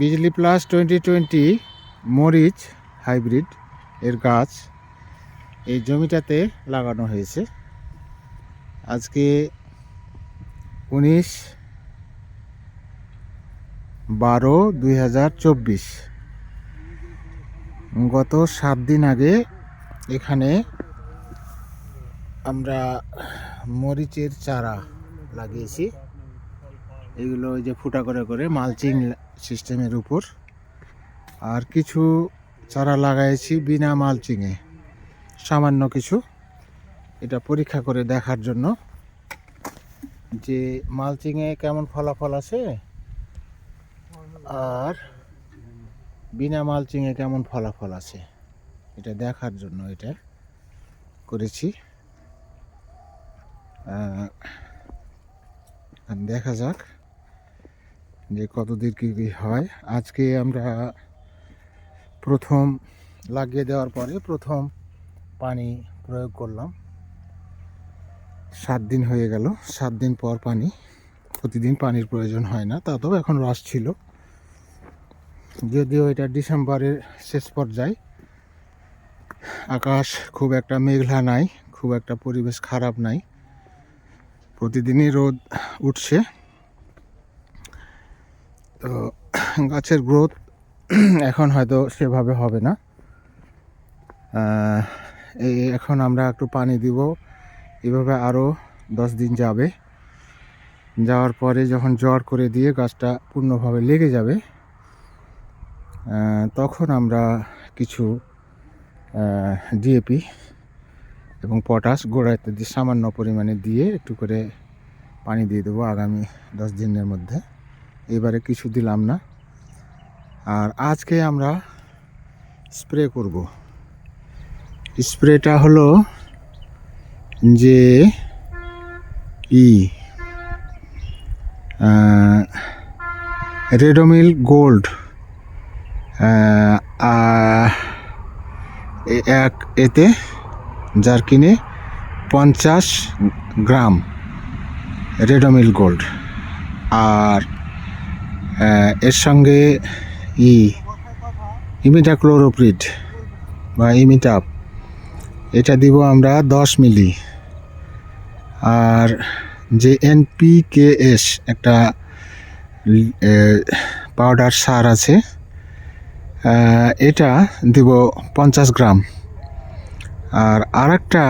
বিজলি plus twenty twenty মরিচ hybrid এর গাছ এই জমিটাতে লাগানো হয়েছে। আজকে উনিশ বারো দুই গত সাত দিন আগে এখানে আমরা মরিচের চারা লাগিয়েছি। এগুলো ওই যে ফুটা করে করে মালচিং সিস্টেমের উপর। আর কিছু চারা লাগাইছি বিনা মালচিংয়ে। সামান্য কিছু। এটা পরীক্ষা করে দেখার জন্য। যে মালচিংয়ে কেমন ফলাফল আছে? আর বিনা মালচিংয়ে কেমন ফলাফল আছে? এটা দেখার জন্য এটা করেছি। দেখা যাক। যে কতদূর কী কী হয়। আজকে আমরা প্রথম লাগিয়ে দেওয়ার পরে প্রথম পানি প্রয়োগ করলাম। সাত দিন হয়ে গেল। সাত দিন পর পানি, প্রতিদিন পানির প্রয়োজন হয় না। তা তাতেও এখন রস ছিল। যদিও এটা ডিসেম্বরের শেষ পর্যায়ে, আকাশ খুব একটা মেঘলা নাই, খুব একটা পরিবেশ খারাপ নাই। প্রতিদিনই রোদ উঠছে। তো গাছের গ্রোথ এখন হয়তো সেভাবে হবে না। এখন আমরা একটু পানি দিব। এভাবে আরও দশ দিন যাবে। যাওয়ার পরে যখন জ্বর করে দিয়ে গাছটা পূর্ণভাবে লেগে যাবে তখন আমরা কিছু ডিএপি এবং পটাশ গোড়া ইত্যাদি সামান্য পরিমাণে দিয়ে একটু করে পানি দিয়ে দেবো আগামী দশ দিনের মধ্যে। এবারে কিছু দিলাম না। আর আজকে আমরা স্প্রে করব। স্প্রেটা হলো যে ই রেডোমিল গোল্ড এক এতে, যার কিনে পঞ্চাশ গ্রাম রেডোমিল গোল্ড। আর এর সঙ্গে ই ইমিটা ক্লোরোপ্রিড বা ইমিটাপ এটা দিব আমরা দশ মিলি। আর যে এনপিকেএস একটা পাউডার সার আছে এটা দিব পঞ্চাশ গ্রাম। আর আরেকটা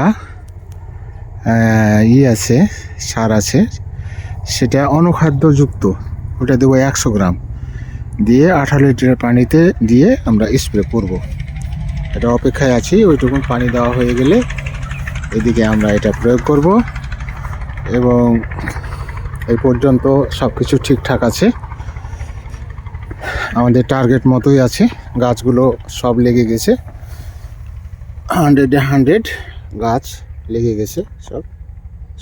আহ, ই আছে সার আছে সেটা অনুখাদ্যযুক্ত। ওটা দেবো একশো গ্রাম। দিয়ে আঠারো লিটারের পানিতে দিয়ে আমরা স্প্রে করব। এটা অপেক্ষায় আছি ওইটুকুন পানি দেওয়া হয়ে গেলে এদিকে আমরা এটা প্রয়োগ করব। এবং এই পর্যন্ত সব কিছু ঠিকঠাক আছে। আমাদের টার্গেট মতোই আছে। গাছগুলো সব লেগে গেছে। হান্ড্রেডে হান্ড্রেড গাছ লেগে গেছে সব।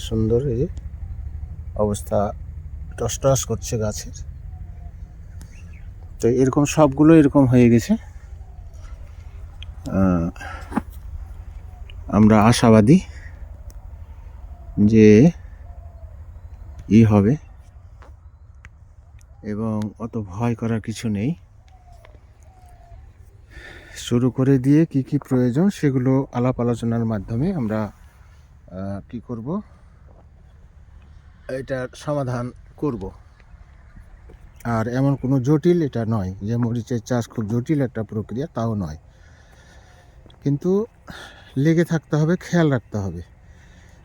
সুন্দর এই অবস্থা। টস টস করছে গাছের। তো এরকম সবগুলো এরকম হয়ে গেছে। আমরা আশাবাদী যে ই হবে এবং অত ভয় করার কিছু নেই। শুরু করে দিয়ে কি কি প্রয়োজন সেগুলো আলাপ আলোচনার মাধ্যমে আমরা কি করব, এটার সমাধান করব। আর এমন কোনো জটিল এটা নয় যে মরিচের চাষ খুব জটিল একটা প্রক্রিয়া, তাও নয়। কিন্তু লেগে থাকতে হবে, খেয়াল রাখতে হবে।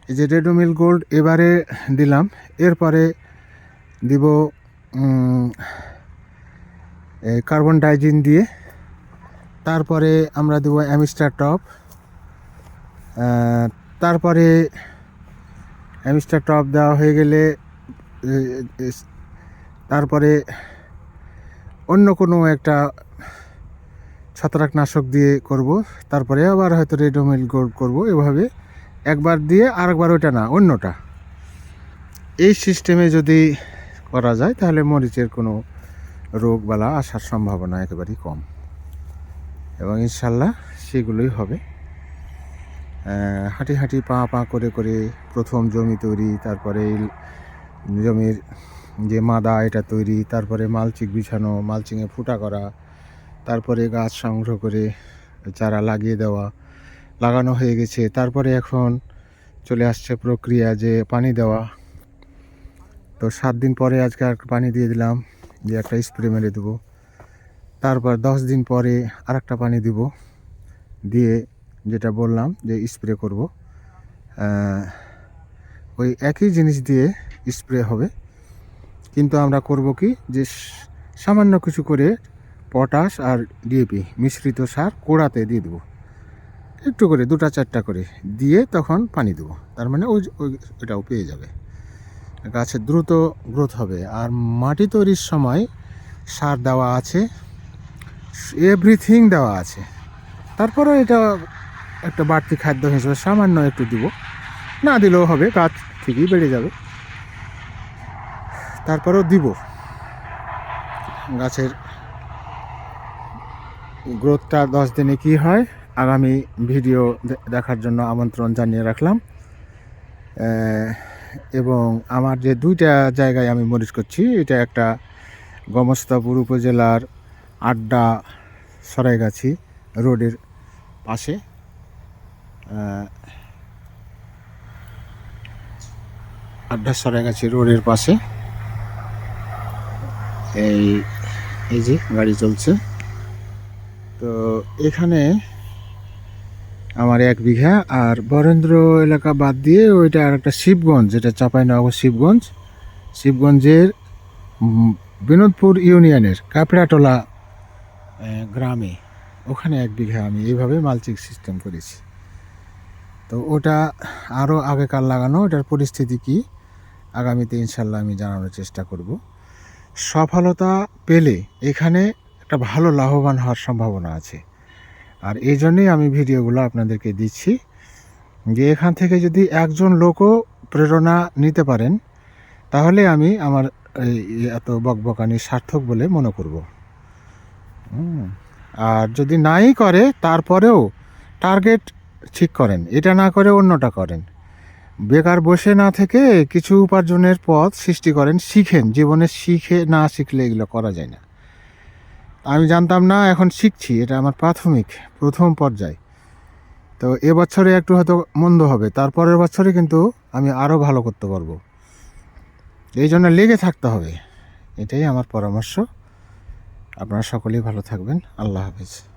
এই যে রেডোমিল গোল্ড এবারে দিলাম, এরপরে দিব কার্বন ডাইজিন দিয়ে। তারপরে আমরা দেবো অ্যামিস্টার টপ। তারপরে অ্যামিস্টার টপ দেওয়া হয়ে গেলে তারপরে অন্য কোনো একটা ছত্রাকনাশক দিয়ে করব, তারপরে আবার হয়তো রেডোমিল করব এভাবে। একবার দিয়ে আরেকবার ওটা না, অন্যটা। এই সিস্টেমে যদি করা যায়, তাহলে মরিচের কোনো রোগ বালা আসার সম্ভাবনা একেবারেই কম। এবং ইনশাল্লাহ সেগুলোই হবে। হাঁটি হাঁটি পা পা করে করে প্রথম জমি তৈরি, তারপরে জমির যে মাদা এটা তৈরি, তারপরে মালচিং বিছানো মালচিংয়ে ফুটা করা, তারপরে গাছ সংগ্রহ করে চারা লাগিয়ে দেওয়া, লাগানো হয়ে গেছে। তারপরে এখন চলে আসছে প্রক্রিয়া যে পানি দেওয়া। তো সাত দিন পরে আজকে আর পানি দিয়ে দিলাম যে একটা স্প্রে মেরে দেবো। তারপর দশ দিন পরে আর একটা পানি দিব, দিয়ে যেটা বললাম যে স্প্রে করব। ওই একই জিনিস দিয়ে স্প্রে হবে। কিন্তু আমরা করব কি যে সামান্য কিছু করে পটাশ আর ডিএপি মিশ্রিত সার কোড়াতে দিয়ে দেবো। একটু করে, দুটা চারটা করে দিয়ে তখন পানি দেবো। তার মানে ওই ওটাও পেয়ে যাবে। গাছের দ্রুত গ্রোথ হবে। আর মাটি তৈরির সময় সার দেওয়া আছে। এভরিথিং দেওয়া আছে। তারপরে এটা একটা বাড়তি খাদ্য হিসেবে সামান্য একটু দিব। না দিলেও হবে, গাছ ঠিকই বেড়ে যাবে। তারপরেও দিব। গাছের গ্রোথটা দশ দিনে কি হয় আগামী ভিডিও দেখার জন্য আমন্ত্রণ জানিয়ে রাখলাম। এবং আমার যে দুইটা জায়গায় আমি মরিচ করছি, এটা একটা গমস্তাপুর উপজেলার আড্ডা সরাইগাছি রোডের পাশে। আড্ডা সরাইগাছি রোডের পাশে। এই এই যে গাড়ি চলছে। তো এখানে আমার এক বিঘা আর বরেন্দ্র এলাকা বাদ দিয়ে ওইটা আর একটা শিবগঞ্জ, যেটা চাঁপাইনগর শিবগঞ্জ। শিবগঞ্জের বিনোদপুর ইউনিয়নের কাপড়াটোলা গ্রামে ওখানে এক বিঘা আমি এইভাবে মালচিং সিস্টেম করেছি। তো ওটা আরও আগেকার লাগানো, ওটার পরিস্থিতি কি? আগামীতে ইনশাল্লাহ আমি জানানোর চেষ্টা করব। সফলতা পেলে এখানে একটা ভালো লাভবান হওয়ার সম্ভাবনা আছে আর এই জন্যেই আমি ভিডিওগুলো আপনাদেরকে দিচ্ছি যে এখান থেকে যদি একজন লোকও প্রেরণা নিতে পারেন, তাহলে আমি আমার এই এত বকবকানি সার্থক বলে মনে করব। আর যদি নাই করে, তারপরেও টার্গেট ঠিক করেন, এটা না করে অন্যটা করেন বেকার বসে না থেকে কিছু উপার্জনের পথ সৃষ্টি করেন, শিখেন। জীবনে শিখে না শিখলে এগুলো করা যায় না। আমি জানতাম না, এখন শিখছি। এটা আমার প্রাথমিক, প্রথম পর্যায়। তো এবছরে একটু হয়তো মন্দ হবে, তারপরের বছরে কিন্তু আমি আরও ভালো করতে পারব। এই জন্য লেগে থাকতে হবে। এটাই আমার পরামর্শ। আপনারা সকলেই ভালো থাকবেন। আল্লাহ হাফেজ।